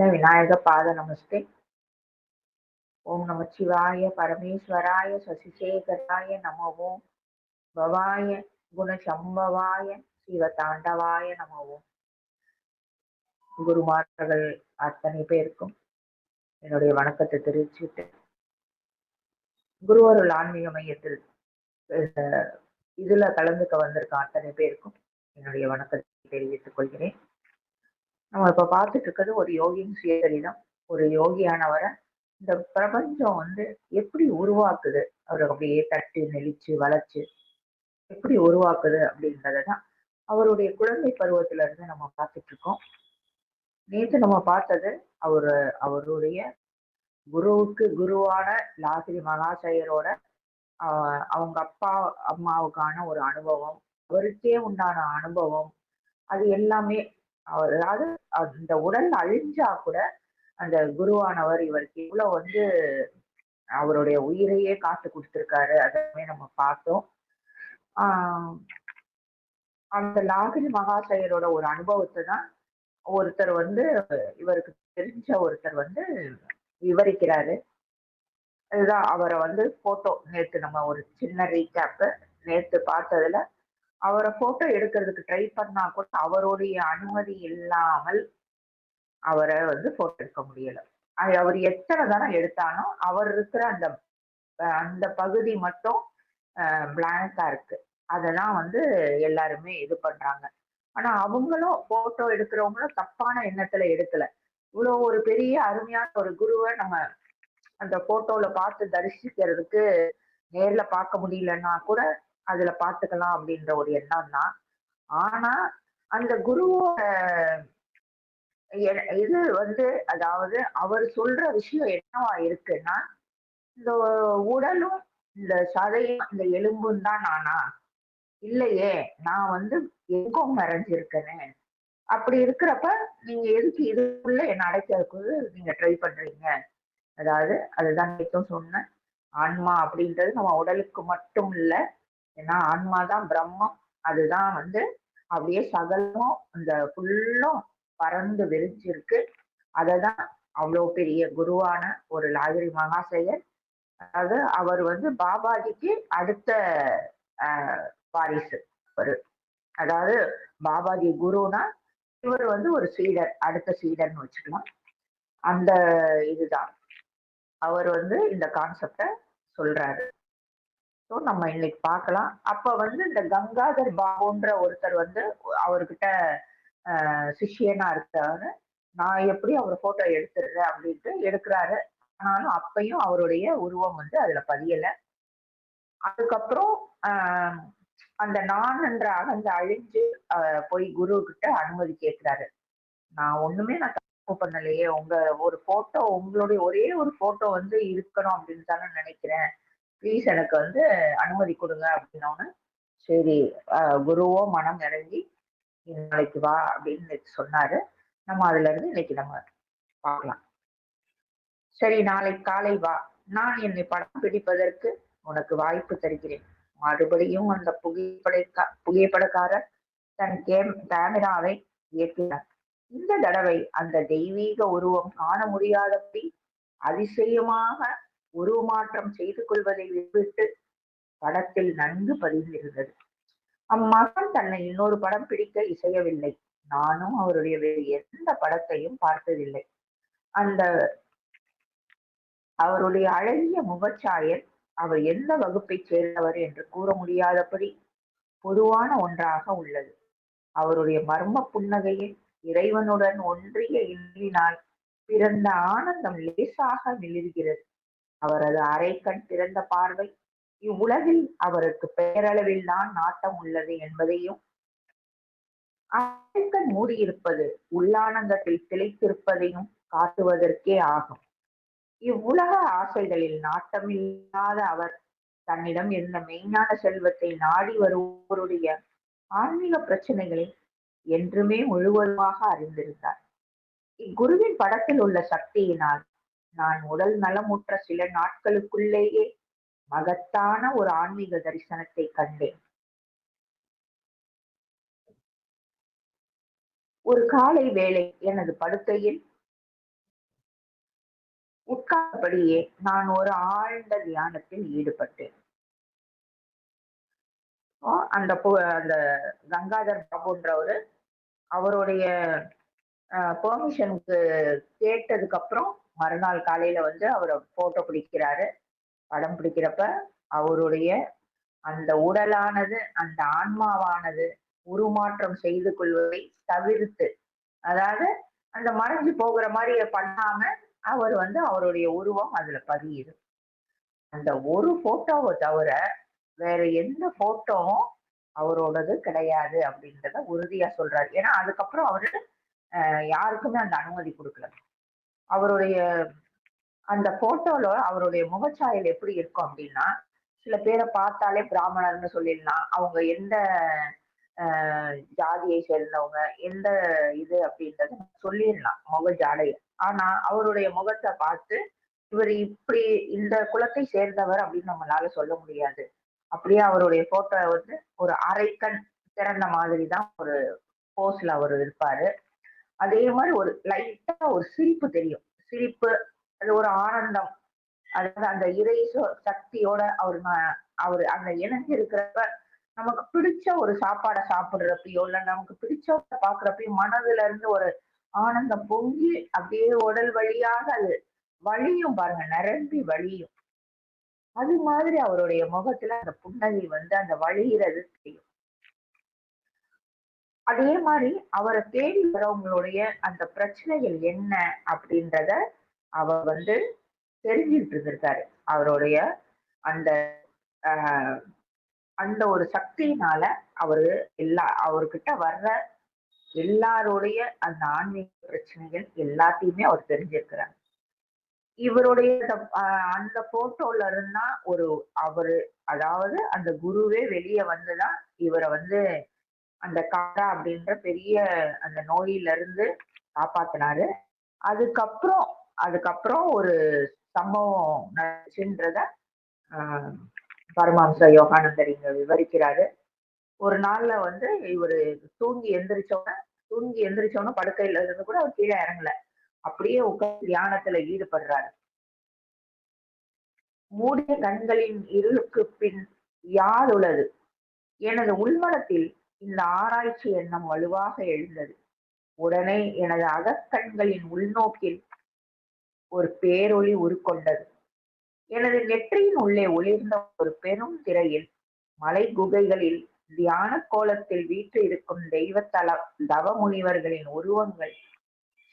கிருஷ்ண விநாயக பாத நமஸ்தே. ஓம் நமச்சிவாய பரமேஸ்வராய சசிசேகராய நமவோம் பவாய குணசம்பவாய சிவதாண்டவாய நமவோம் குருமார்கள் அத்தனை பேருக்கும் என்னுடைய வணக்கத்தை தெரிவிச்சுட்டு குருவருள் ஆன்மீக மையத்தில் இதுல கலந்துக்க வந்திருக்க அத்தனை பேருக்கும் என்னுடைய வணக்கத்தை தெரிவித்துக் கொள்கிறேன். நம்ம இப்ப பார்த்துட்டு இருக்கிறது ஒரு யோகியின் சுயசரிதம். ஒரு யோகியானவரை இந்த பிரபஞ்சம் வந்து எப்படி உருவாக்குது? அவரை அப்படியே தட்டி நெளிச்சு வளைச்சு எப்படி உருவாக்குது அப்படின்றத தான் அவருடைய குழந்தை பருவத்துல இருந்து நம்ம பார்த்துட்டு இருக்கோம் நேற்று நம்ம பார்த்தது அவர் அவருடைய குருவுக்கு குருவான லாசிரி மகாசயரோட அவங்க அப்பா அம்மாவுக்கான ஒரு அனுபவம் அவருக்கே உண்டான அனுபவம் அது எல்லாமே அதாவது அந்த உடல் அழிஞ்சா கூட அந்த குருவானவர் இவருக்கு இவ்வளவு வந்து அவருடைய உயிரையே காத்து கொடுத்துருக்காரு. அதமே நம்ம பார்த்தோம். ஆஹ் அந்த லாகிரி மகாசயரோட ஒரு அனுபவத்தை தான் ஒருத்தர் வந்து இவருக்கு தெரிஞ்ச ஒருத்தர் வந்து விவரிக்கிறாரு. அதுதான் அவரை வந்து போட்டோ நேத்து நம்ம ஒரு சின்ன ரீகேப்பு நேத்து பார்த்ததுல அவரை போட்டோ எடுக்கிறதுக்கு ட்ரை பண்ணா கூட அவருடைய அனுமதி இல்லாமல் அவரை வந்து போட்டோ எடுக்க முடியல. அது அவர் எத்தனை தானே எடுத்தாலும் அவர் இருக்கிற அந்த அந்த பகுதி மட்டும் பிளாங்கா இருக்கு. அதெல்லாம் வந்து எல்லாருமே இது பண்றாங்க. ஆனா அவங்களும் போட்டோ எடுக்கிறவங்களும் தப்பான எண்ணத்துல எடுக்கல. இவ்வளவு ஒரு பெரிய அருமையான ஒரு குருவை நம்ம அந்த போட்டோல பார்த்து தரிசிக்கிறதுக்கு நேர்ல பார்க்க முடியலன்னா கூட அதுல பாத்துக்கலாம் அப்படின்ற ஒரு எண்ணம் தான் ஆனா அந்த குருவோட எ- இது வந்து அதாவது அவர் சொல்ற விஷயம் என்னவா இருக்குன்னா இந்த உடலும் இந்த சதையும் இந்த எலும்பும் தான் நானா? இல்லையே நான் வந்து எங்கோ மறைஞ்சிருக்கேனே. அப்படி இருக்கிறப்ப நீங்க எதுக்கு இதுக்குள்ள என்ன அடைக்கிறதுக்கு நீங்க ட்ரை பண்றீங்க. அதாவது அதுதான் நேற்றும் சொன்னேன். ஆன்மா அப்படின்றது நம்ம உடலுக்கு மட்டும் இல்ல ஏன்னா ஆன்மா தான் பிரம்மம். அதுதான் வந்து அப்படியே சகலமும் அந்த ஃபுல்லும் பறந்து விரிச்சிருக்கு அததான் அவ்வளோ பெரிய குருவான ஒரு லாகிரி மகாசயர். அதாவது அவர் வந்து பாபாஜிக்கு அடுத்த வாரிசு ஒரு அதாவது பாபாஜி குருனா இவர் வந்து ஒரு சீடர் அடுத்த சீடர்னு வச்சுக்கலாம். அந்த இதுதான். அவர் வந்து இந்த கான்செப்டை சொல்றாரு. ஸோ நம்ம இன்னைக்கு பார்க்கலாம். அப்ப வந்து இந்த கங்காதர் பாபுன்ற ஒருத்தர் வந்து அவர்கிட்ட சிஷியனா இருக்காரு. நான் எப்படி அவர் போட்டோ எடுத்துடுறேன் அப்படின்ட்டு எடுக்கிறாரு. ஆனாலும் அப்பையும் அவருடைய உருவம் வந்து அதுல பதியல. அதுக்கப்புறம் அந்த நான் என்ற அகந்த அழிஞ்சு போய் குரு கிட்ட அனுமதி கேட்கிறாரு நான் ஒண்ணுமே நான் தப்பு பண்ணலையே. உங்க ஒரு போட்டோ உங்களுடைய ஒரே ஒரு போட்டோ வந்து இருக்கணும் அப்படின்னு தானே நினைக்கிறேன். ப்ளீஸ் எனக்கு வந்து அனுமதி கொடுங்க அப்படின்னோன்னு சரி குருவோ மனம் இறங்கி நாளைக்கு வா அப்படின்னு சொன்னாரு. நம்ம அதுல இருந்து இன்னைக்கு நம்ம பார்க்கலாம். சரி நாளை காலை வா. நான் என்னை படம் பிடிப்பதற்கு உனக்கு வாய்ப்பு தருகிறேன். மறுபடியும் அந்த புகைப்பட புகைப்படக்காரர் தன் கேம் கேமராவை இயக்கினார். இந்த தடவை அந்த தெய்வீக உருவம் காண முடியாதபடி அதிசயமாக உருவமாற்றம் செய்து கொள்வதை விட்டு படத்தில் நன்கு பதிந்திருந்தது. அம்மகன் தன்னை இன்னொரு படம் பிடிக்க இசையவில்லை. நானும் அவருடைய வேறு எந்த படத்தையும் பார்த்ததில்லை. அந்த அவருடைய அழகிய முகச்சாயல் அவர் எந்த வகுப்பைச் சேர்ந்தவர் என்று கூற முடியாதபடி பொதுவான ஒன்றாக உள்ளது. அவருடைய மர்ம புன்னகையில் இறைவனுடன் ஒன்றிய இன்றினால் பிறந்த ஆனந்தம் லேசாக மிளிர்கிறது. அவரது அரைக்கண் திறந்த பார்வை. இவ்வுலகில் அவருக்கு பெயரளவில் தான் நாட்டம் உள்ளது என்பதையும் அரைக்கண் மூடியிருப்பது உள்ளானந்தத்தில் திளைத்திருப்பதையும் காட்டுவதற்கே ஆகும். இவ்வுலக ஆசைகளில் நாட்டமில்லாத அவர் தன்னிடம் இருந்த மெய்ஞான செல்வத்தை நாடி வருவோருடைய ஆன்மீக பிரச்சனைகளை என்றுமே முழுவதுமாக அறிந்திருந்தார். இக்குருவின் படத்தில் உள்ள சக்தியினால் நான் உடல் நலமுற்ற சில நாட்களுக்குள்ளேயே மகத்தான ஒரு ஆன்மீக தரிசனத்தை கண்டேன். ஒரு காலை வேளை எனது படுக்கையில் உட்கார்ந்தபடியே நான் ஒரு ஆழ்ந்த தியானத்தில் ஈடுபட்டேன். அந்த அந்த கங்காதர் பாபுன்றவரு அவருடைய பெர்மிஷனுக்கு கேட்டதுக்கு அப்புறம் மறுநாள் காலையில வந்து அவரை போட்டோ பிடிக்கிறாரு. படம் பிடிக்கிறப்ப அவருடைய அந்த உடலானது அந்த ஆன்மாவானது உருமாற்றம் செய்து கொள்வதை தவிர்த்து அதாவது அந்த மறைஞ்சு போகிற மாதிரி பண்ணாம அவர் வந்து அவருடைய உருவம் அதுல பதியுது. அந்த ஒரு போட்டோவை தவிர வேற எந்த போட்டோவும் அவரோடது கிடையாது அப்படின்றத உறுதியா சொல்றாரு. ஏன்னா அதுக்கப்புறம் அவரு யாருக்குமே அந்த அனுமதி கொடுக்கல. அவருடைய அந்த போட்டோல அவருடைய முகச்சாயல் எப்படி இருக்கும் அப்படின்னா சில பேரை பார்த்தாலே பிராமணர்னு சொல்லிடலாம். அவங்க எந்த ஜாதியை சேர்ந்தவங்க எந்த இது அப்படின்றத சொல்லிடலாம் முக ஜாடைய. ஆனா அவருடைய முகத்தை பார்த்து இவர் இப்படி இந்த குலத்தை சேர்ந்தவர் அப்படின்னு நம்மளால சொல்ல முடியாது. அப்படியே அவருடைய போட்டோ வந்து ஒரு அரைக்கண் திறந்த மாதிரி தான் ஒரு போஸ்ல அவர் இருப்பாரு. அதே மாதிரி ஒரு லைட்டா ஒரு சிரிப்பு தெரியும். சிரிப்பு அது ஒரு ஆனந்தம். அதாவது அந்த இறை சக்தியோட அவர் அவர் அந்த இணைஞ்சு இருக்கிறப்ப நமக்கு பிடிச்ச ஒரு சாப்பாடை சாப்பிடுறப்பையோ இல்லை நமக்கு பிடிச்ச பாக்குறப்பையும் மனதுல இருந்து ஒரு ஆனந்தம் பொங்கி அப்படியே உடல் வழியாக அது வழியும் பாருங்க நிரம்பி வழியும். அது மாதிரி அவருடைய முகத்துல அந்த புன்னகை வந்து அந்த வழிகிறது தெரியும். அதே மாதிரி அவரை தேடி வரவங்களுடைய அந்த பிரச்சனைகள் என்ன அப்படின்றத அவர் வந்து தெரிஞ்சுக்கிட்டு இருந்திருக்காரு. அவருடைய அந்த ஆஹ், அந்த ஒரு சக்தியினால அவரு எல்லா அவர்கிட்ட வர்ற எல்லாருடைய அந்த ஆன்மீக பிரச்சனைகள் எல்லாத்தையுமே அவர் தெரிஞ்சிருக்கிறார். இவருடைய அந்த- அந்த போட்டோல இருந்தா ஒரு அவரு அதாவது அந்த குருவே வெளியே வந்துதான் இவரை வந்து அந்த காரா அப்படின்ற பெரிய அந்த நோயில இருந்து காப்பாத்தினாரு. அதுக்கப்புறம் அதுக்கப்புறம் ஒரு சம்பவம் நடந்துச்சுன்றத ஆஹ், பரமஹம்ச யோகானந்தர் இங்க விவரிக்கிறாரு. ஒரு நாள்ல வந்து இவரு தூங்கி எந்திரிச்சோன்னே தூங்கி எந்திரிச்சோன்னே படுக்கையில இருந்து கூட அவர் கீழே இறங்கல. அப்படியே உட்கார்ந்து தியானத்துல ஈடுபடுறாரு. மூடிய கண்களின் இருளுக்கு பின் யாருள்ளது எனது உள்மனத்தில் இந்த ஆராய்ச்சி எண்ணம் வலுவாக எழுந்தது. உடனே எனது அகக்கண்களின் உள்நோக்கில் ஒரு பேரொளி உருக்கொண்டது. எனது நெற்றியின் உள்ளே ஒளிர்ந்த ஒரு பெரும் திரையில் மலை குகைகளில் தியான கோலத்தில் வீற்று இருக்கும் தெய்வ தவ முனிவர்களின் உருவங்கள்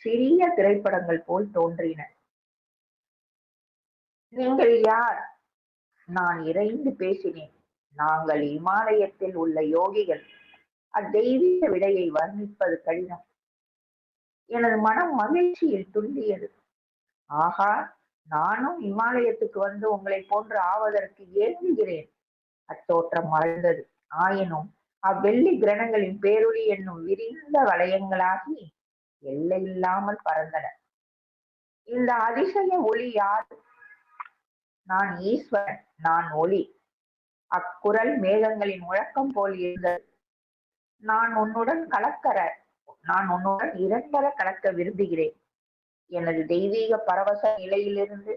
சிறிய திரைப்படங்கள் போல் தோன்றின. நீங்கள் யார்? நான் இறைந்து பேசினேன். நாங்கள் இமாலயத்தில் உள்ள யோகிகள். அத்தெய்வீக விடையை வர்ணிப்பது கடினம். எனது மனம் மகிழ்ச்சியில் துள்ளியது. ஆகா நானும் இமாலயத்துக்கு வந்து உங்களை போன்று ஆவதற்கு ஏங்குகிறேன். அத்தோற்றம் மறைந்தது. ஆயினும் அவ்வெள்ளி கிரணங்களின் பேரொளி என்னும் விரிந்த வளையங்களாகி எல்லையில்லாமல் பறந்தன. இந்த அதிசய ஒளி யார்? நான் ஈஸ்வரன் நான் ஒளி. அக்குரல் மேகங்களின் முழக்கம் போல் இருந்தது. நான் உன்னுடன் கலக்கற நான் உன்னுடன் இரண்டர கலக்க விரும்புகிறேன். எனது தெய்வீக பரவச நிலையிலிருந்து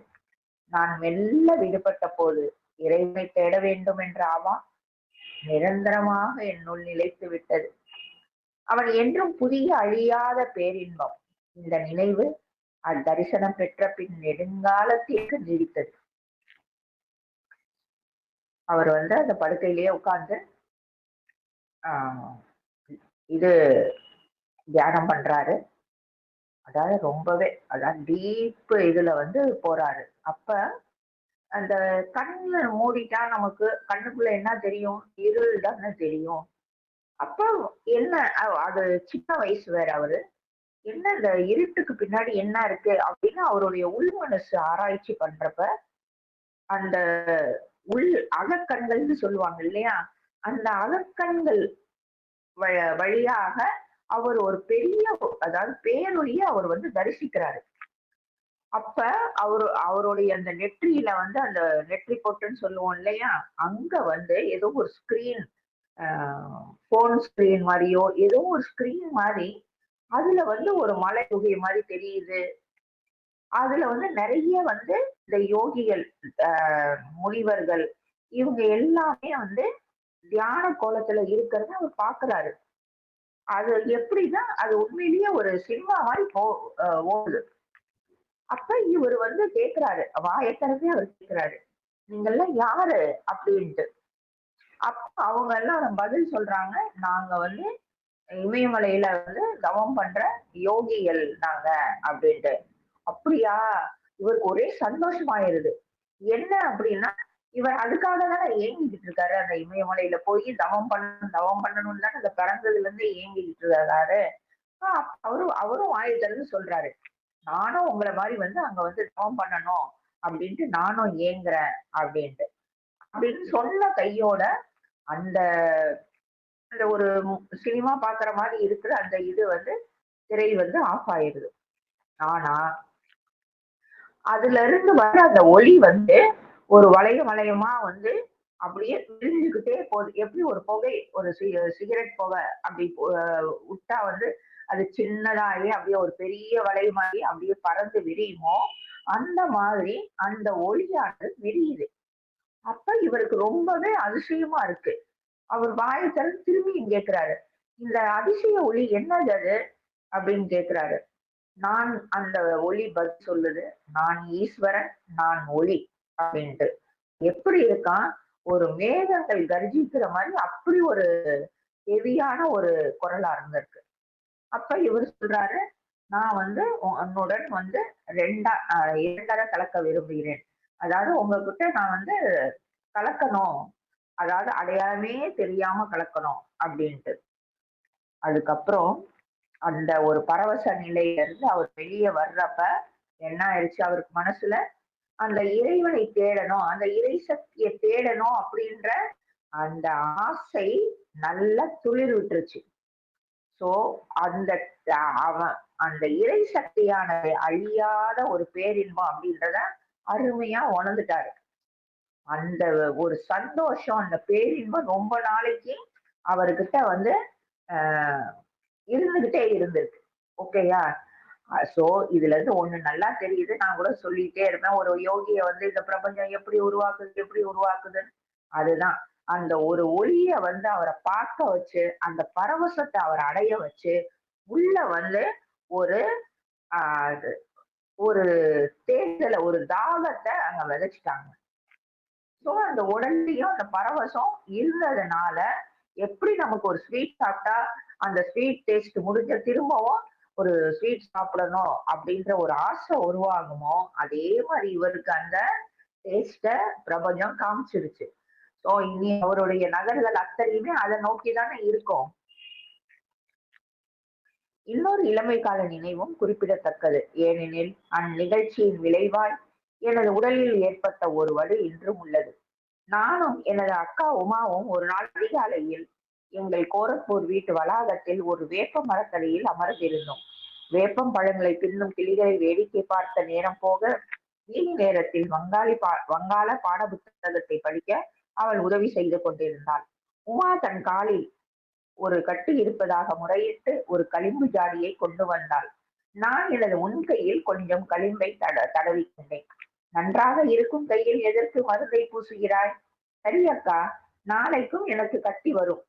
நான் மெல்ல விடுபட்ட போது இறைவனை தேட வேண்டும் என்ற ஆவா நிரந்தரமாக என்னுள் நிலைத்து விட்டது. அவன் என்றும் புதிய அழியாத பேரின்பம். இந்த நினைவு அத்தரிசனம் பெற்ற பின் நெடுங்காலத்திற்கு நீடித்தது. அவர் வந்து அந்த படுக்கையிலேயே உட்கார்ந்து ஆஹ் இது தியானம் பண்றாரு. அதாவது ரொம்பவே அதாவது டீப்பு இதுல வந்து போறாரு. அப்ப அந்த கண்ணு மூடிட்டா நமக்கு கண்ணுக்குள்ள என்ன தெரியும்? இருள் தானே தெரியும். அப்ப என்ன அது சின்ன வயசு வேற அவரு. என்ன இந்த இருட்டுக்கு பின்னாடி என்ன இருக்கு? அப்படின்னு அவருடைய உள் மனசு ஆராய்ச்சி பண்றப்ப அந்த உள் அகக்கண்கள்னு சொல்லுவாங்க இல்லையா? அந்த அகக்கண்கள் வழியாக அவர் ஒரு பெரிய அதாவது பேரொழிய அவர் வந்து தரிசிக்கிறாரு. அப்ப அவரு அவருடைய அந்த நெற்றியில வந்து அந்த நெற்றி பொட்டுன்னு சொல்லுவோம் இல்லையா? அங்க வந்து ஏதோ ஒரு ஸ்கிரீன் போன் ஸ்கிரீன் மாதிரியோ ஏதோ ஒரு ஸ்கிரீன் மாதிரி அதுல வந்து ஒரு மலை குகை மாதிரி தெரியுது. அதுல வந்து நிறைய வந்து இந்த யோகிகள் முனிவர்கள் இவங்க எல்லாமே வந்து தியான கோலத்துல இருக்கிறத அவர் பாக்குறாரு. அது எப்படின்னா அது உண்மையிலேயே ஒரு சினிமா மாதிரி போ ஓடுது. அப்ப இவர் வந்து கேக்குறாரு வாயத்திறந்தே அவர் கேக்குறாரு. நீங்கெல்லாம் யாரு? அப்படின்ட்டு. அப்ப அவங்க எல்லாம் பதில் சொல்றாங்க நாங்க வந்து இமயமலையில வந்து தவம் பண்ற யோகிகள் நாங்க அப்படின்ட்டு. அப்படியா? இவருக்கு ஒரே சந்தோஷமாயிருது. என்ன அப்படின்னா இவர் அதுக்காக தானே ஏங்கிக்கிட்டு இருக்காரு. அந்த இமயமலையில போய் தவம் பண்ணணும் தவம் பண்ணணும்னு தானே அந்த பிறந்ததுல இருந்து ஏங்கிக்கிட்டு இருக்காரு. அவரும் அவரும் வாயை திறந்து சொல்றாரு. நானும் உங்களை மாதிரி வந்து அங்க வந்து தவம் பண்ணணும் அப்படின்ட்டு நானும் ஏங்குறேன் அப்படின்ட்டு. அப்படின்னு சொன்ன கையோட அந்த அந்த ஒரு சினிமா பாக்குற மாதிரி இருக்கிற அந்த இது வந்து திரை வந்து ஆஃப் ஆயிடுது. ஆனா அதுல இருந்து வர அந்த ஒளி வந்து ஒரு வளைய வளையமா வந்து அப்படியே விரிஞ்சுக்கிட்டே போகுது எப்படி ஒரு புகை ஒரு சிகரெட் புகை அப்படி விட்டா வந்து அது சின்னதாகி அப்படியே ஒரு பெரிய வளையமாகி அப்படியே பறந்து விரியுமோ அந்த மாதிரி அந்த ஒளியானது விரியுது. அப்ப இவருக்கு ரொம்பவே அதிசயமா இருக்கு. அவர் வாயை திறந்து திரும்பியும் கேட்கிறாரு இந்த அதிசய ஒளி என்னது அது? அப்படின்னு கேட்கிறாரு. நான் அந்த ஒளி பதில் சொல்லுது. நான் ஈஸ்வரன் நான் ஒளி. அப்படின்ட்டு எப்படி இருக்கான்? ஒரு மேகங்கள் கர்ஜிக்கிற மாதிரி அப்படி ஒரு ஹெவியான ஒரு குரலா இருந்திருக்கு. அப்ப இவர் சொல்றாரு நான் வந்து உன்னுடன் வந்து ரெண்டா இரண்டரை கலக்க விரும்புகிறேன். அதாவது உங்ககிட்ட நான் வந்து கலக்கணும். அதாவது அடையாளமே தெரியாம கலக்கணும் அப்படின்ட்டு. அதுக்கப்புறம் அந்த ஒரு பரவச நிலையில இருந்து அவர் வெளியே வர்றப்ப என்ன ஆயிடுச்சு அவருக்கு மனசுல? அந்த இறைவனை தேடணும் அந்த இறை சக்தியை தேடணும் அப்படின்ற அந்த ஆசை நல்லா துளிர் விட்டுருச்சு. சோ அந்த அவன் அந்த இறை சக்தியானது அழியாத ஒரு பேரின்பம் அப்படின்றத அருமையா உணர்ந்துட்டாரு. அந்த ஒரு சந்தோஷம் அந்த பேரின்பம் ரொம்ப நாளைக்கு அவர்கிட்ட வந்து இருந்துகிட்டே இருந்திருக்கு. ஓகேயா சோ இதுல இருந்து ஒண்ணு நல்லா தெரியுது. நான் கூட சொல்லிட்டே இருப்பேன். ஒரு யோகிய வந்து இந்த பிரபஞ்சம் எப்படி உருவாக்குது எப்படி உருவாக்குதுன்னு. அதுதான். அந்த ஒரு ஒளிய வந்து அவரை பார்க்க வச்சு அந்த பரவசத்தை அவர் அடைய வச்சு உள்ள வந்து ஒரு ஆஹ் ஒரு தேர்தல ஒரு தாகத்தை அங்க விதைச்சிட்டாங்க. ஸோ அந்த உடல்லையும் அந்த பரவசம் இருந்ததுனால எப்படி நமக்கு ஒரு ஸ்வீட் சாப்பிட்டா அந்த ஸ்வீட் டேஸ்ட் முடிஞ்ச திரும்பவும் ஒரு ஸ்வீட் சாப்பிடணும் அப்படின்ற ஒரு ஆசை உருவாகுமோ அதே மாதிரி இவருக்கு அந்த டேஸ்ட பிரபஞ்சம் காமிச்சிருச்சு. ஸோ இனி அவருடைய நகர்கள் அத்தனையுமே அதை நோக்கி தானே இருக்கும். இன்னொரு இளமை கால நினைவும் குறிப்பிடத்தக்கது. ஏனெனில் அந்நிகழ்ச்சியின் விளைவாய் எனது உடலில் ஏற்பட்ட ஒரு வலு இன்றும் உள்ளது. நானும் எனது அக்கா உமாவும் ஒரு நாள் அதிகாலையில் எங்கள் கோரப்பூர் வீட்டு வளாகத்தில் ஒரு வேப்ப மரத்தடியில் அமர்ந்திருந்தோம். வேப்பம் பழங்களை பின்னும் கிளிகளை வேடிக்கை பார்த்த நேரம் போக மீதி நேரத்தில் வங்காளி பா வங்காள பாட புத்தகத்தை படிக்க அவள் உதவி செய்து கொண்டிருந்தாள். உமா தன் காலில் ஒரு கட்டு இருப்பதாக முறையிட்டு ஒரு களிம்பு ஜாடியை கொண்டு வந்தாள். நான் எனது உன் கையில் கொஞ்சம் களிம்பை தட தடவி கொண்டேன் நன்றாக இருக்கும் கையில் எதற்கு மருந்தை பூசுகிறாய்? சரி அக்கா நாளைக்கும் எனக்கு கட்டி வரும்.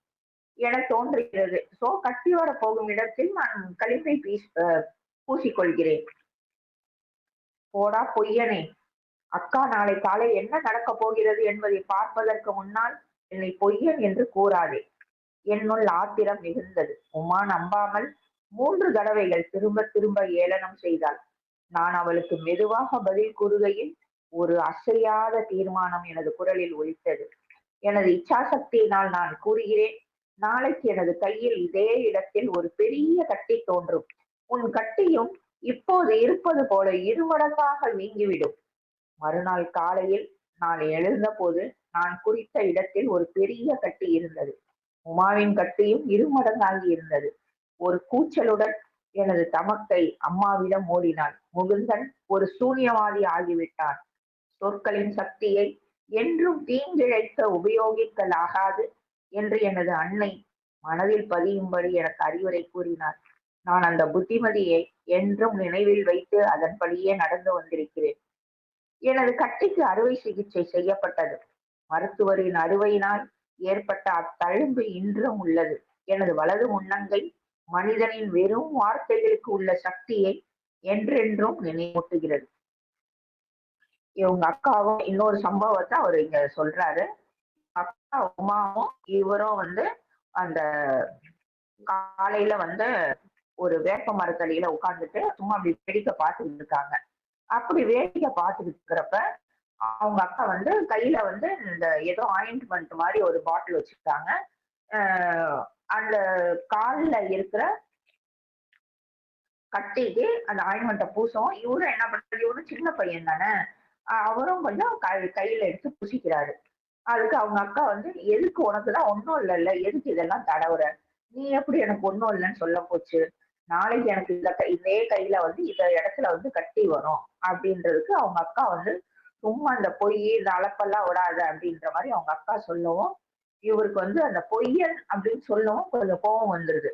என தோன்றுகிறது. சோ கட்டி வர போகும் இடத்தில் நான் கழிப்பை பீஸ் பூசிக்கொள்கிறேன். போடா பொய்யனே! அக்கா நாளை காலை என்ன நடக்கப் போகிறது என்பதை பார்ப்பதற்கு முன்னால் என்னை பொய்யன் என்று கூறாதே! என்னுள் ஆத்திரம் மிகுந்தது. உமா நம்பாமல் மூன்று தடவைகள் திரும்ப திரும்ப ஏளனம் செய்தாள். நான் அவளுக்கு மெதுவாக பதில் கூறுகையில் ஒரு அசையாத தீர்மானம் எனது குரலில் ஒழித்தது எனது இச்சாசக்தியினால் நான் கூறுகிறேன் நாளைக்கு எனது கையில் இதே இடத்தில் ஒரு பெரிய கட்டி தோன்றும். உன் கட்டியும் இப்போது இருப்பது போல இருமடங்காக நீங்கிவிடும். மறுநாள் காலையில் நான் எழுந்தபோது நான் குறித்த இடத்தில் ஒரு பெரிய கட்டி இருந்தது. உமாவின் கட்டியும் இருமடங்காகி இருந்தது. ஒரு கூச்சலுடன் எனது தமக்கை அம்மாவிடம் ஓடினான் முகுந்தன் ஒரு சூன்யவாதி ஆகிவிட்டான் சொற்களின் சக்தியை என்றும் தீங்கிழைக்க உபயோகிக்கலாகாது. என்று எனது அன்னை மனதில் பதியும்படி எனக்கு அறிவுரை கூறினார். நான் அந்த புத்திமதியை என்றும் நினைவில் வைத்து அதன்படியே நடந்து வந்திருக்கிறேன். எனது கட்டிக்கு அறுவை சிகிச்சை செய்யப்பட்டது. மருத்துவரின் அறுவையினால் ஏற்பட்ட அத்தழும்பு இன்றும் உள்ளது. எனது வலது முன்னங்கை மனிதனின் வெறும் வார்த்தைகளுக்கு உள்ள சக்தியை என்றென்றும் நினைவூட்டுகிறது. இவங்க அக்காவும் இன்னொரு சம்பவத்தை அவர் இங்க சொல்றாரு. அப்பா உமாவும் இவரும் வந்து அந்த காலையில வந்து ஒரு வேப்ப மரத்தடியில உட்காந்துட்டு சும்மா அப்படி வேடிக்கை பார்த்துட்டு இருக்காங்க. அப்படி வேடிக்கை பார்த்துட்டு இருக்கிறப்ப அவங்க அக்கா வந்து கையில வந்து இந்த ஏதோ ஆயின்மெண்ட் மாதிரி ஒரு பாட்டில் வச்சிருக்காங்க. அந்த காலில் இருக்கிற கட்டிக்கு அந்த ஆயின்மெண்ட்டை பூசவும் இவரும் என்ன பண்றது இவரும் சின்ன பையன் தானே. அவரும் கொஞ்சம் கை- கையில எடுத்து பூசிக்கிறாரு. அதுக்கு அவங்க அக்கா வந்து எதுக்கு உனக்கு தான் ஒன்றும் இல்லைல்ல எதுக்கு இதெல்லாம் தடவுற? நீ எப்படி எனக்கு ஒன்றும் இல்லைன்னு சொல்ல போச்சு? நாளைக்கு எனக்கு இந்த கை இதே கையில வந்து இந்த இடத்துல வந்து கட்டி வரும். அப்படின்றதுக்கு அவங்க அக்கா வந்து சும்மா அந்த பொய் இந்த அளப்பெல்லாம் விடாத அப்படின்ற மாதிரி அவங்க அக்கா சொல்லவும் இவருக்கு வந்து அந்த பொய்யன் அப்படின்னு சொல்லவும் கொஞ்சம் கோபம் வந்துருது.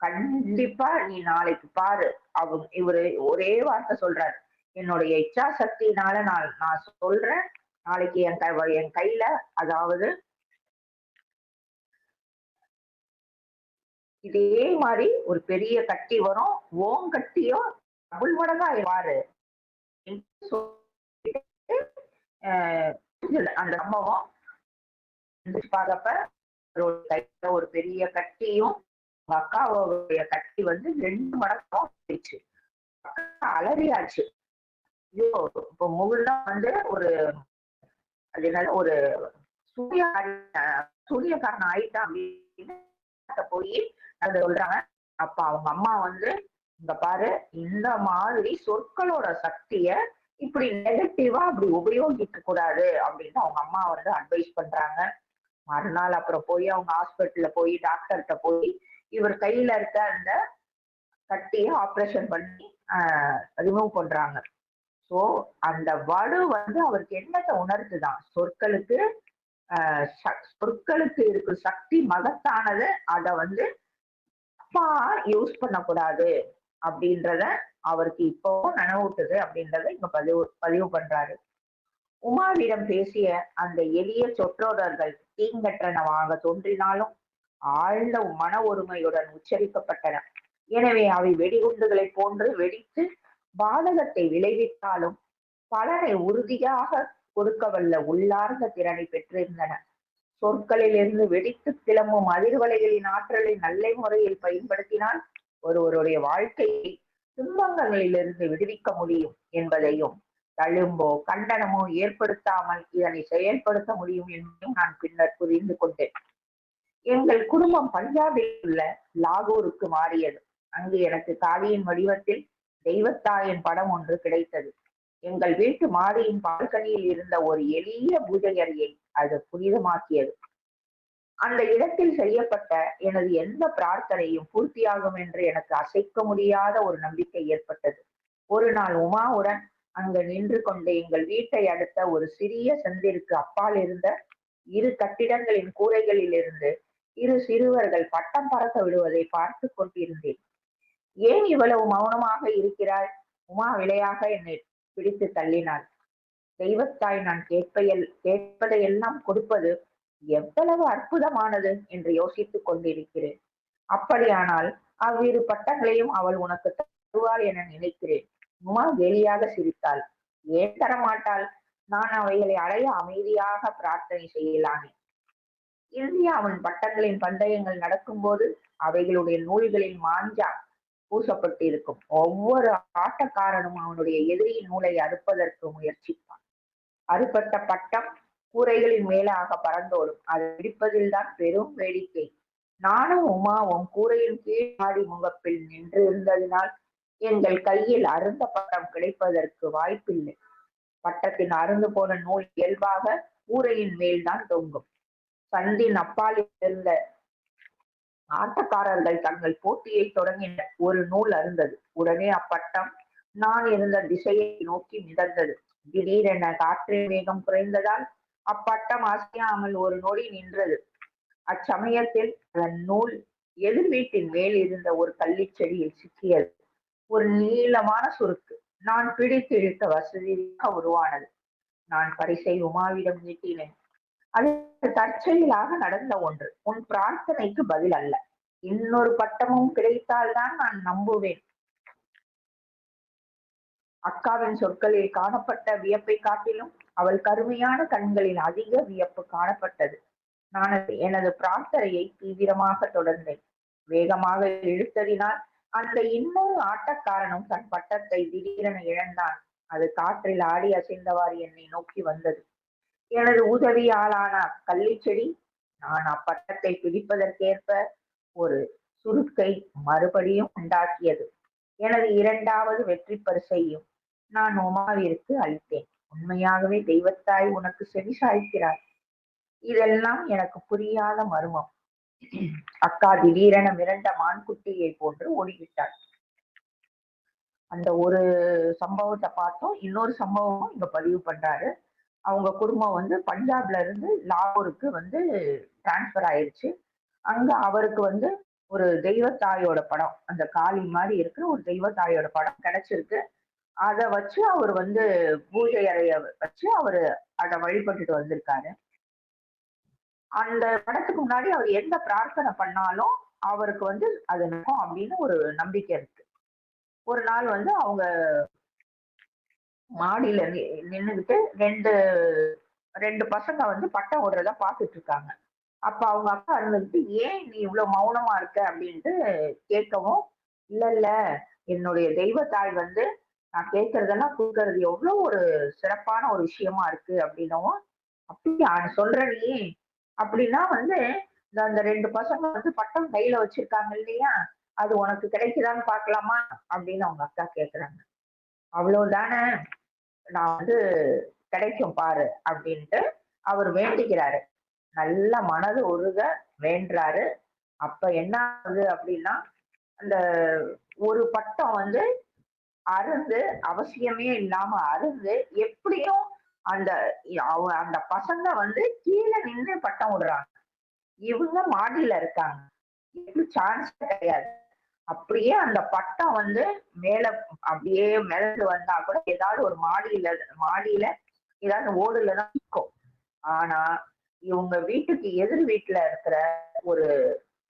கண்டிப்பா நீ நாளைக்கு பாரு. அவங்க இவரு ஒரே வார்த்தை சொல்றாரு. என்னுடைய இச்சா சக்தினால நான் நான் சொல்றேன். நாளைக்கு என் கை என் கையில அதாவது இதே மாதிரி ஒரு பெரிய கட்டி வரும். ஓம் கட்டியோ டபுள் மடங்கா பாரு அந்த சம்பவம் எந்திரிச்சு பார்க்கப்ப ஒரு ஒரு பெரிய கட்டியும் அக்காவுடைய கட்டி வந்து ரெண்டு மடங்கும் போயிடுச்சு. அக்கா அலறியாச்சு. ஐயோ இப்போ முகுந்தம் வந்து ஒரு அதனால ஒரு சூரிய சூரியக்காரன் ஆயிட்டான் அப்படின்னு போய் அதை சொல்றாங்க. அப்ப அவங்க அம்மா வந்து இங்க பாரு இந்த மாதிரி சொற்களோட சக்திய இப்படி நெகட்டிவா அப்படி உபயோகிக்க கூடாது அப்படின்னு அவங்க அம்மா வந்து அட்வைஸ் பண்றாங்க. மறுநாள் அப்புறம் போய் அவங்க ஹாஸ்பிட்டல்ல போய் டாக்டர்கிட்ட போய் இவர் கையில இருக்க அந்த கட்டியை ஆப்ரேஷன் பண்ணி ரிமூவ் பண்றாங்க. சோ அந்த வடு வந்து அவருக்கு என்னத்தை உணர்த்துதான்? சொற்களுக்கு சொற்களுக்கு இருக்கு சக்தி மகத்தானது அத வந்து அப்பா யூஸ் பண்ணக்கூடாது அப்படின்றத அவருக்கு இப்போ நனவூட்டுது அப்படின்றத இங்க பதிவு பதிவு பண்றாரு. உமாவிடம் பேசிய அந்த எளிய சொற்றொடர்கள் தீங்கற்றனவாக தோன்றினாலும் ஆழ்ந்த மன ஒருமையுடன் உச்சரிக்கப்பட்டன. எனவே அவை வெடிகுண்டுகளைப் போன்று வெடித்து பாதகத்தை விளைவித்தாலும் பலனை உறுதியாக கொடுக்கவல்ல உள்ளார்ந்த திறனை பெற்றிருந்தன. சொற்களிலிருந்து வெடித்து கிளம்பும் அதிர்வலைகளின் ஆற்றலை நல்ல முறையில் பயன்படுத்தினால் ஒருவருடைய வாழ்க்கையை துன்பங்களிலிருந்து விடுவிக்க முடியும் என்பதையும் தழும்போ கண்டனமோ ஏற்படுத்தாமல் இதனை செயல்படுத்த முடியும் என்பதையும் நான் பின்னர் புரிந்து கொண்டேன். எங்கள் குடும்பம் பஞ்சாபில் உள்ள லாகூருக்கு மாறியது. அங்கு எனக்கு காவியின் வடிவத்தில் தெய்வத்தாயின் படம் ஒன்று கிடைத்தது. எங்கள் வீட்டு மாடியின் பால்கனியில் இருந்த ஒரு எளிய பூஜை அறையை அது புனிதமாக்கியது. அந்த இடத்தில் செய்யப்பட்ட எனது எந்த பிரார்த்தனையும் பூர்த்தியாகும் என்று எனக்கு அசைக்க முடியாத ஒரு நம்பிக்கை ஏற்பட்டது. ஒரு நாள் உமாவுடன் அங்கு நின்று கொண்டு எங்கள் வீட்டை அடுத்த ஒரு சிறிய சந்திற்கு அப்பால் இருந்த இரு கட்டிடங்களின் கூரைகளில் இருந்து இரு சிறுவர்கள் பட்டம் பறக்க விடுவதை பார்த்து கொண்டிருந்தேன். ஏன் இவ்வளவு மௌனமாக இருக்கிறாய்? உமா விளையாக என்னை பிடித்து தள்ளினாள். தெய்வத்தாய் நான் கேட்பையல் கேட்பதையெல்லாம் கொடுப்பது எவ்வளவு அற்புதமானது என்று யோசித்துக் கொண்டிருக்கிறேன். அப்படியானால் அவ்விரு பட்டங்களையும் அவள் உனக்கு தருவாள் என நினைக்கிறேன். உமா வெளியாக சிரித்தாள். ஏன் தரமாட்டாள்? நான் அவைகளை அடைய அமைதியாக பிரார்த்தனை செய்யலானே இந்தியாவின் பட்டங்களின் பந்தயங்கள் நடக்கும்போது அவைகளுடைய நூல்களில் மாஞ்சா பூசப்பட்டிருக்கும். ஒவ்வொரு ஆட்டக்காரனும் அவனுடைய எதிரி நூலை அறுப்பதற்கு முயற்சிப்பான். அறுபட்ட பட்டம் கூரைகளின் மேலாக பறந்தோடும் அது பிடிப்பதில்தான் பெரும் வேடிக்கை. நானும் உமாவும் கூரையின் கீழ் மாடி முகப்பில் நின்று இருந்ததினால் எங்கள் கையில் அருந்த பட்டம் கிடைப்பதற்கு வாய்ப்பில்லை. பட்டத்தின் அருந்து போன நூல் இயல்பாக கூரையின் மேல்தான் தொங்கும். சந்தின் அப்பால் இருந்த ஆட்டக்காரர்கள் தங்கள் போட்டியை தொடங்கின ஒரு நூல் அருந்தது. உடனே அப்பட்டம் நான் இருந்த திசையை நோக்கி மிதந்தது. திடீரென காற்றின் வேகம் குறைந்ததால் அப்பட்டம் அசையாமல் ஒரு நொடி நின்றது. அச்சமயத்தில் அதன் நூல் எதிர் வீட்டின் மேல் இருந்த ஒரு கள்ளிச்செடியில் சிக்கியது. ஒரு நீளமான சுருக்கு. நான் பிடித்து இழுத்த வசதியாக உருவானது. நான் பரிசை உமாவிடம் நீட்டினேன். அது தற்செயலாக நடந்த ஒன்று. உன் பிரார்த்தனைக்கு பதில் அல்ல. இன்னொரு பட்டமும் கிடைத்தால்தான் நான் நம்புவேன். அக்காவின் சொற்களில் காணப்பட்ட வியப்பை காட்டிலும் அவள் கருமையான கண்களில் அதிக வியப்பு காணப்பட்டது. நான் எனது பிரார்த்தனையை தீவிரமாக தொடர்ந்தேன். வேகமாக இழுத்ததினால் அந்த இன்னொரு ஆட்டக்காரனும் தன் பட்டத்தை திடீரென இழந்தான். அது காற்றில் ஆடி அசைந்தவாறு என்னை நோக்கி வந்தது. எனது உதவியாளான கள்ளிச்செடி நான் அப்பட்டத்தை பிடிப்பதற்கேற்ப ஒரு சுருக்கை மறுபடியும் உண்டாக்கியது. எனது இரண்டாவது வெற்றி பரிசையும் நான் உமாவிற்கு அளித்தேன். உண்மையாகவே தெய்வத்தாய் உனக்கு செவி சாய்க்கிறார் இதெல்லாம் எனக்கு புரியாத மர்மம். அக்கா திடீரென மிரண்ட மான்குட்டியை போன்று ஓடிவிட்டாள். அந்த ஒரு சம்பவத்தை பார்த்தோம். இன்னொரு சம்பவமும் இங்க பதிவு பண்றாரு. அவங்க குடும்பம் வந்து பஞ்சாப்ல இருந்து லாகூருக்கு வந்து டிரான்ஸ்பர் ஆயிடுச்சு அங்க அவருக்கு வந்து ஒரு தெய்வத்தாயோட படம் அந்த காளி மாதிரி இருக்கிற ஒரு தெய்வத்தாயோட படம் கிடைச்சிருக்கு. அதை வச்சு அவர் வந்து பூஜை அறைய வச்சு அவரு அதை வழிபட்டுட்டு வந்திருக்காரு. அந்த படத்துக்கு முன்னாடி அவர் எந்த பிரார்த்தனை பண்ணாலும் அவருக்கு வந்து அது நடக்கும் அப்படின்னு ஒரு நம்பிக்கை இருக்கு. ஒரு நாள் வந்து அவங்க மாடியில நின்னுகிட்டு ரெண்டு ரெண்டு பசங்க வந்து பட்டம் ஓடுறத பாத்துட்டு இருக்காங்க அப்ப அவங்க அக்கா இருந்துட்டு ஏன் நீ இவ்வளவு மௌனமா இருக்க? அப்படின்ட்டு கேட்கவும் இல்ல இல்ல என்னுடைய தெய்வத்தாய் வந்து நான் கேட்கறதெல்லாம் கொடுக்கறது எவ்வளவு ஒரு சிறப்பான ஒரு விஷயமா இருக்கு. அப்படின்னவும் அப்படியா சொல்ற நீ. அப்படின்னா வந்து இந்த அந்த ரெண்டு பசங்க வந்து பட்டம் கையில வச்சிருக்காங்க இல்லையா? அது உனக்கு கிடைக்குதான்னு பாக்கலாமா அப்படின்னு அவங்க அக்கா கேக்குறாங்க. அவ்வளவுதானே? நான் வந்து கிடைக்கும் பாரு அப்படின்ட்டு அவர் வேண்டிக்கிறாரு. நல்ல மனது ஒழுக வேண்டுறாரு. அப்ப என்ன ஆகுது அப்படின்னா அந்த ஒரு பட்டம் வந்து அருந்து அவசியமே இல்லாம அருந்து எப்படியும் அந்த அந்த பசங்க வந்து கீழே நின்று பட்டம் விடுறாங்க. இவங்க மாடியில இருக்காங்க. எப்படி சான்ஸ் கிடையாது. அப்படியே அந்த பட்டம் வந்து மேல அப்படியே மிளந்து வந்தா கூட ஏதாவது ஒரு மாடியில மாடியில ஏதாவது ஓடுல தான் நிற்கும் ஆனா இவங்க வீட்டுக்கு எதிர் வீட்டுல இருக்கிற ஒரு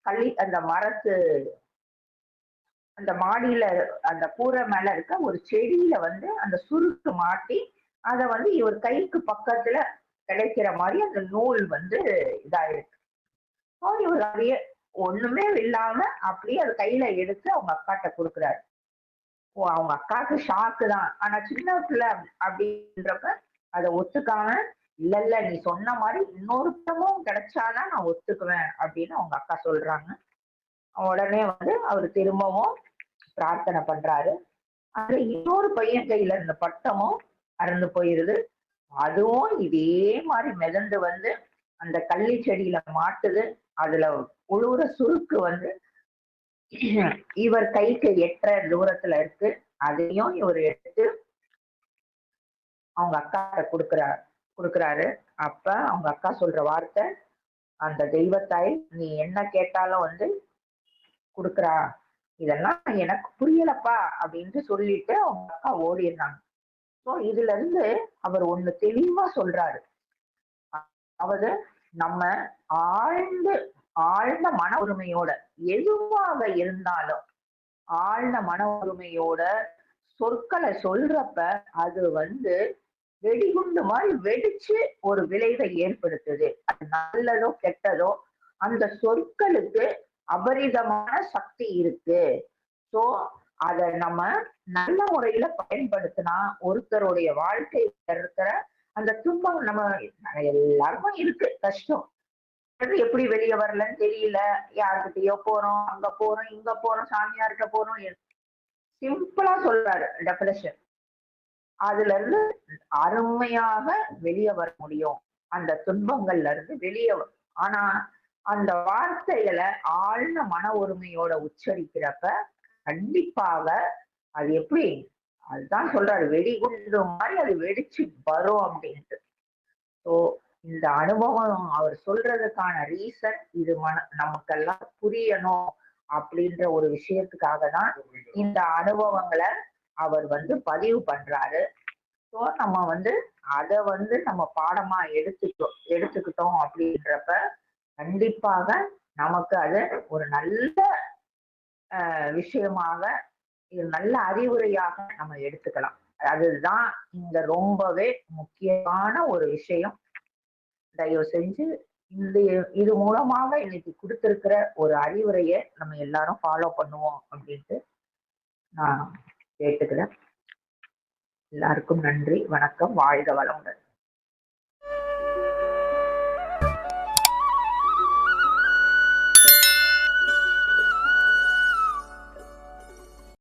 கள்ளி அந்த மரத்து அந்த மாடியில அந்த கூரை மேல இருக்க ஒரு செடியில வந்து அந்த சுருக்கு மாட்டி அத வந்து இவர் கைக்கு பக்கத்துல கிடைக்கிற மாதிரி அந்த நூல் வந்து இதாயிருக்கு. இவர் அப்படியே ஒண்ணுமே இல்லாம அப்படியே அது கையில எடுத்து அவங்க அக்காட்ட கொடுக்குறாரு. ஓ அவங்க அக்காவுக்கு ஷாக்கு தான். ஆனா சின்ன பிள்ளை அப்படின்றப்ப அதை ஒத்துக்காம இல்ல இல்ல நீ சொன்ன மாதிரி இன்னொருத்தமும் கிடைச்சாதான் நான் ஒத்துக்குவேன் அப்படின்னு அவங்க அக்கா சொல்றாங்க. உடனே வந்து அவர் திரும்பவும் பிரார்த்தனை பண்றாரு. அந்த இன்னொரு பையன் கையில இருந்த பட்டமும் அறந்து போயிருது. அதுவும் இதே மாதிரி மிதந்து வந்து அந்த கள்ளி செடியில மாட்டுது. அதுல உழுவுற சுருக்கு வந்து இவர் கைக்கு எட்டுற தூரத்துல இருக்கு. அதையும் இவர் எடுத்து அவங்க அக்கா கொடுக்குறாரு கொடுக்குறாரு. அப்ப அவங்க அக்கா சொல்ற வார்த்தை அந்த தெய்வத்தாய் நீ என்ன கேட்டாலும் வந்து கொடுக்குறா. இதெல்லாம் எனக்கு புரியலப்பா அப்படின்ட்டு சொல்லிட்டு அவங்க அக்கா ஓடிடுறாங்க. ஸோ இதுல இருந்து அவர் ஒண்ணு தெளிவா சொல்றாரு. அதாவது நம்ம ஆழ்ந்து ஆழ்ந்த மன உரிமையோட எதுவாக இருந்தாலும் ஆழ்ந்த மன உரிமையோட சொற்களை சொல்றப்ப அது வந்து வெடிகுண்டு மாதிரி வெடிச்சு ஒரு விளைவை ஏற்படுத்துது. அது நல்லதோ கெட்டதோ அந்த சொற்களுக்கு அபரிதமான சக்தி இருக்கு. சோ அத நம்ம நல்ல முறையில பயன்படுத்தினா ஒருத்தருடைய வாழ்க்கையில இருக்கிற அந்த துன்பம் நம்ம எல்லாருக்கும் இருக்கு. கஷ்டம். எப்படி வெளியே வரலன்னு தெரியல. யாருக்கிட்டயோ போறோம் அங்க போறோம் இங்க போறோம் சாமியார்கிட்ட போறோம். சிம்பிளா சொல்றாரு டெபினேஷன் அதுல இருந்து அருமையாக வெளியே வர முடியும். அந்த துன்பங்கள்ல இருந்து வெளியே ஆனா அந்த வார்த்தைகளை ஆழ்ந்த மன ஒருமையோட உச்சரிக்கிறப்ப கண்டிப்பாக அது எப்படி அதுதான் சொல்றாரு வெடிகுண்டு மாதிரி அது வெடிச்சு வரும் அப்படின்ட்டு. ஸோ இந்த அனுபவம் அவர் சொல்றதுக்கான ரீசன் இது மன நமக்கெல்லாம் புரியணும் அப்படின்ற ஒரு விஷயத்துக்காக தான் இந்த அனுபவங்களை அவர் வந்து பதிவு பண்றாரு. ஸோ நம்ம வந்து அதை வந்து நம்ம பாடமா எடுத்துக்கிட்டோம் எடுத்துக்கிட்டோம் அப்படின்றப்ப கண்டிப்பாக நமக்கு அது ஒரு நல்ல விஷயமாக நல்ல அறிவுரையாக நம்ம எடுத்துக்கலாம். அதுதான் இங்க ரொம்பவே முக்கியமான ஒரு விஷயம். தயவு செஞ்சு இந்த இது மூலமாக இன்னைக்கு கொடுத்திருக்கிற ஒரு அறிவுரையை நம்ம எல்லாரும் ஃபாலோ பண்ணுவோம் அப்படின்ட்டு நான் கேட்டுக்கிறேன். எல்லாருக்கும் நன்றி வணக்கம் வாழ்க வளமுடன்.